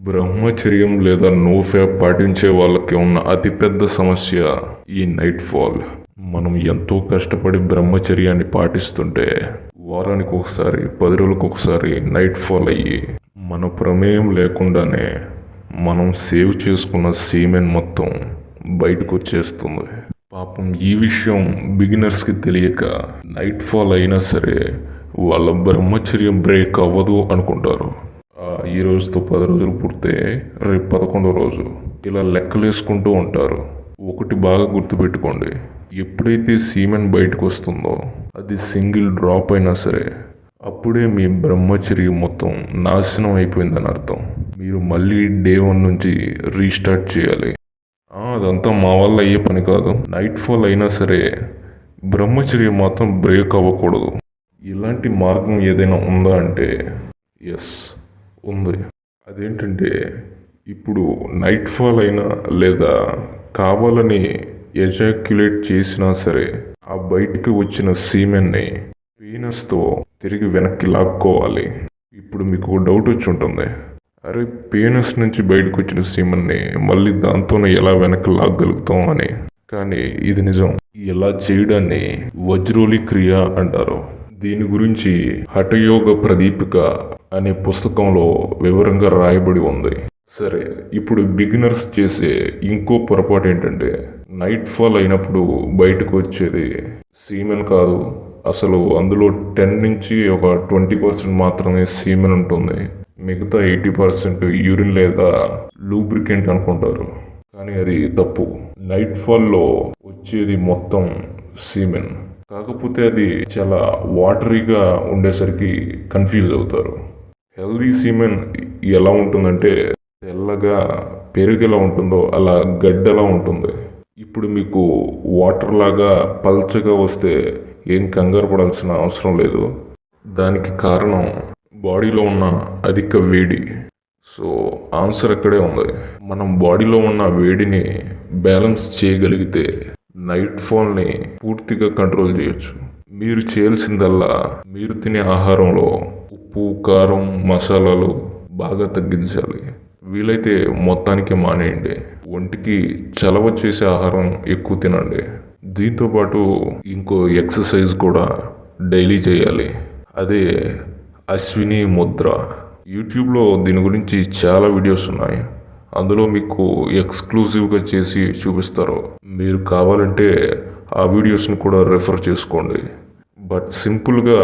బ్రహ్మచర్యం లేదా నో ఫ్యాప్ పాటించే వాళ్ళకి ఉన్న అతిపెద్ద సమస్య ఈ నైట్ ఫాల్ మనం ఎంతో కష్టపడి బ్రహ్మచర్యాన్ని పాటిస్తుంటే వారానికి ఒకసారి పది రోజులకు ఒకసారి నైట్ ఫాల్ అయ్యి మన ప్రమేయం లేకుండానే మనం సేవ్ చేసుకున్న సీమెన్ మొత్తం బయటకు వచ్చేస్తుంది పాపం ఈ విషయం బిగినర్స్కి తెలియక నైట్ ఫాల్ అయినా సరే వాళ్ళ బ్రహ్మచర్యం బ్రేక్ అవ్వదు అనుకుంటారు. ఈ రోజుతో పది రోజులు పుడితే రేపు పదకొండో రోజు. ఇలా లెక్కలు వేసుకుంటూ ఉంటారు. ఒకటి బాగా గుర్తుపెట్టుకోండి. ఎప్పుడైతే సీమెన్ బయటకు వస్తుందో అది సింగిల్ డ్రాప్ అయినా సరే అప్పుడే మీ బ్రహ్మచర్యం మొత్తం నాశనం అయిపోయిందని అర్థం. మీరు మళ్ళీ డే వన్ నుంచి రీస్టార్ట్ చేయాలి. అదంతా మా వల్ల అయ్యే పని కాదు. నైట్ ఫాల్ అయినా సరే బ్రహ్మచర్యం మాత్రం బ్రేక్ అవ్వకూడదు. ఇలాంటి మార్గం ఏదైనా ఉందా అంటే ఎస్ ఉంది. అదేంటంటే ఇప్పుడు నైట్ ఫాల్ అయినా లేదా కావాలని ఎజాక్యులేట్ చేసినా సరే ఆ బయటికి వచ్చిన సీమెన్ని పీనస్తో తిరిగి వెనక్కి లాక్కోవాలి. ఇప్పుడు మీకు డౌట్ వచ్చి ఉంటుంది. అరే పీనస్ నుంచి బయటకు వచ్చిన సీమన్ని మళ్ళీ దాంతోనే ఎలా వెనక్కి లాగగలుగుతాం అని. కానీ ఇది నిజం. ఎలా చేయడాన్ని వజ్రోలి క్రియ అంటారు. దీని గురించి హఠయోగ ప్రదీపిక అనే పుస్తకంలో వివరంగా రాయబడి ఉంది. సరే ఇప్పుడు బిగినర్స్ చేసే ఇంకో పొరపాటు ఏంటంటే నైట్ ఫాల్ అయినప్పుడు బయటకు వచ్చేది సీమెన్ కాదు. అసలు అందులో టెన్ నుంచి ఒక ట్వంటీ పర్సెంట్ మాత్రమే సీమెన్ ఉంటుంది. మిగతా ఎయిటీ పర్సెంట్ యూరిన్ లేదా లూబ్రికెంట్ అనుకుంటారు. కానీ అది తప్పు. నైట్ ఫాల్లో వచ్చేది మొత్తం సీమెన్ కాకపోతే అది చాలా వాటరీగా ఉండేసరికి కన్ఫ్యూజ్ అవుతారు. హెల్దీ సీమెన్ ఎలా ఉంటుందంటే తెల్లగా పెరుగు ఎలా ఉంటుందో అలా గడ్డలా ఉంటుంది. ఇప్పుడు మీకు వాటర్ లాగా పల్చగా వస్తే ఏం కంగారు పడాల్సిన అవసరం లేదు. దానికి కారణం బాడీలో ఉన్న అధిక వేడి. సో ఆన్సర్ అక్కడే ఉంది. మనం బాడీలో ఉన్న వేడిని బ్యాలెన్స్ చేయగలిగితే నైట్ ఫాల్ని పూర్తిగా కంట్రోల్ చేయొచ్చు. మీరు చేయాల్సిందల్లా మీరు తినే ఆహారంలో ఉప్పు కారం మసాలాలు బాగా తగ్గించాలి. వీలైతే మొత్తానికి మానేయండి. ఒంటికి చలవ చేసే ఆహారం ఎక్కువ తినండి. దీంతో పాటు ఇంకో ఎక్సర్సైజ్ కూడా డైలీ చేయాలి. అదే అశ్విని ముద్ర. యూట్యూబ్లో దీని గురించి చాలా వీడియోస్ ఉన్నాయి. అందులో మీకు ఎక్స్క్లూజివ్గా చేసి చూపిస్తారు. మీరు కావాలంటే ఆ వీడియోస్ని కూడా రెఫర్ చేసుకోండి. బట్ సింపుల్గా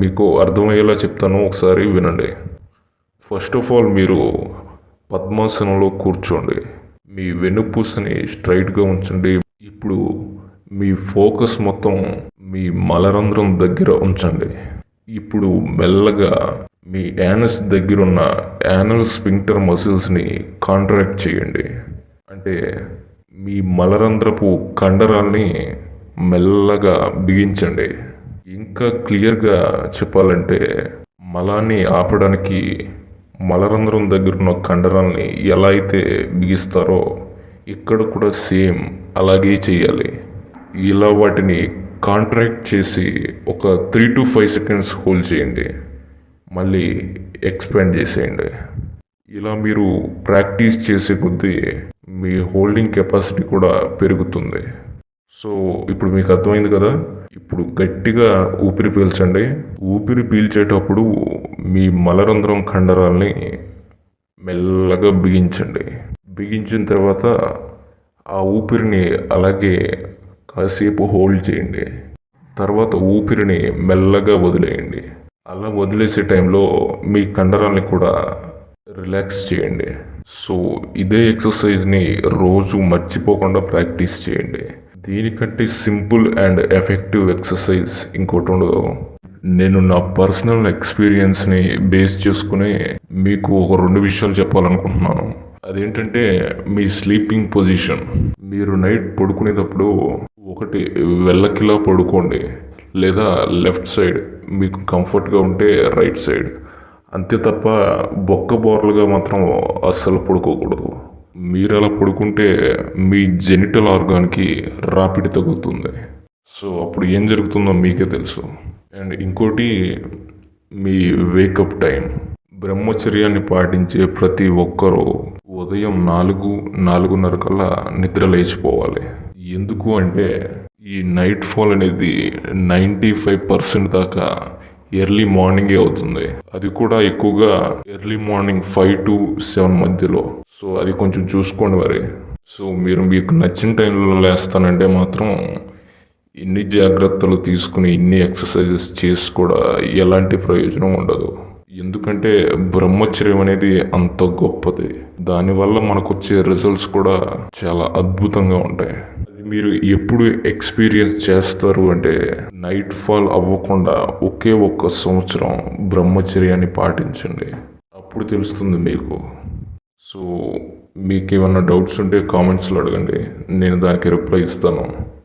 మీకు అర్థమయ్యేలా చెప్తాను ఒకసారి వినండి. ఫస్ట్ ఆఫ్ ఆల్ మీరు పద్మాసనంలో కూర్చోండి. మీ వెన్నుపూసని స్ట్రైట్గా ఉంచండి. ఇప్పుడు మీ ఫోకస్ మొత్తం మీ మలరంధ్రం దగ్గర ఉంచండి. ఇప్పుడు మెల్లగా మీ యానస్ దగ్గరున్న యానల్ స్పింక్టర్ మసిల్స్ని కాంట్రాక్ట్ చేయండి. అంటే మీ మలరంధ్రపు కండరాల్ని మెల్లగా బిగించండి. ఇంకా క్లియర్గా చెప్పాలంటే మలాన్ని ఆపడానికి మలరంధ్రం దగ్గర ఉన్న కండరాల్ని ఎలా అయితే బిగిస్తారో ఇక్కడ కూడా సేమ్ అలాగే చేయాలి. ఇలా వాటిని కాంట్రాక్ట్ చేసి ఒక three to five seconds hold చేయండి. మళ్ళీ ఎక్స్పాండ్ చేసేయండి. ఇలా మీరు ప్రాక్టీస్ చేసే కొద్దీ మీ హోల్డింగ్ కెపాసిటీ కూడా పెరుగుతుంది. సో ఇప్పుడు మీకు అర్థమైంది కదా? ఇప్పుడు గట్టిగా ఊపిరి పీల్చండి. ఊపిరి పీల్చేటప్పుడు మీ మలరంధ్రం కండరాల్ని మెల్లగా బిగించండి. బిగించిన తర్వాత ఆ ఊపిరిని అలాగే కాసేపు హోల్డ్ చేయండి. తర్వాత ఊపిరిని మెల్లగా వదిలేయండి. అలా వదిలేసే టైంలో మీ కండరాల్ని కూడా రిలాక్స్ చేయండి. సో ఇదే ఎక్సర్సైజ్ని రోజు మర్చిపోకుండా ప్రాక్టీస్ చేయండి. దీనికంటే సింపుల్ అండ్ ఎఫెక్టివ్ ఎక్సర్సైజ్ ఇంకోటి ఉండదు. నేను నా పర్సనల్ ఎక్స్పీరియన్స్ని బేస్ చేసుకుని మీకు ఒక రెండు విషయాలు చెప్పాలనుకుంటున్నాను. అదేంటంటే మీ స్లీపింగ్ పొజిషన్. మీరు నైట్ పడుకునేటప్పుడు ఒకటి వెళ్ళకిలా పడుకోండి. లేదా లెఫ్ట్ సైడ్ మీకు కంఫర్ట్గా ఉంటే రైట్ సైడ్. అంతే తప్ప బొక్క బోర్లుగా మాత్రం అస్సలు పడుకోకూడదు. మీరు అలా పడుకుంటే మీ జెనిటల్ ఆర్గాన్కి రాపిడి తగులుతుంది. సో అప్పుడు ఏం జరుగుతుందో మీకే తెలుసు. అండ్ ఇంకోటి మీ వేకప్ టైం. బ్రహ్మచర్యాన్ని పాటించే ప్రతి ఒక్కరూ ఉదయం నాలుగు నాలుగున్నర కల్లా నిద్ర లేచిపోవాలి. ఎందుకు అంటే ఈ నైట్ ఫాల్ అనేది నైంటీ ఫైవ్ పర్సెంట్ దాకా ఎర్లీ మార్నింగే అవుతుంది. అది కూడా ఎక్కువగా early morning five to seven మధ్యలో. సో అది కొంచెం చూసుకోండి మరి. సో మీరు మీకు నచ్చిన టైంలో లేస్తానంటే మాత్రం ఇన్ని జాగ్రత్తలు తీసుకుని ఇన్ని ఎక్సర్సైజెస్ చేసి కూడా ఎలాంటి ప్రయోజనం ఉండదు. ఎందుకంటే బ్రహ్మచర్యం అనేది అంత గొప్పది. దానివల్ల మనకు వచ్చే రిజల్ట్స్ కూడా చాలా అద్భుతంగా ఉంటాయి. మీరు ఎప్పుడు ఎక్స్పీరియన్స్ చేస్తారు అంటే నైట్ ఫాల్ అవ్వకుండా ఒకే ఒక్క సంవత్సరం బ్రహ్మచర్యాన్ని పాటించండి. అప్పుడు తెలుస్తుంది మీకు. సో మీకు ఏమైనా డౌట్స్ ఉంటే కామెంట్స్లో అడగండి. నేను దానికి రిప్లై ఇస్తాను.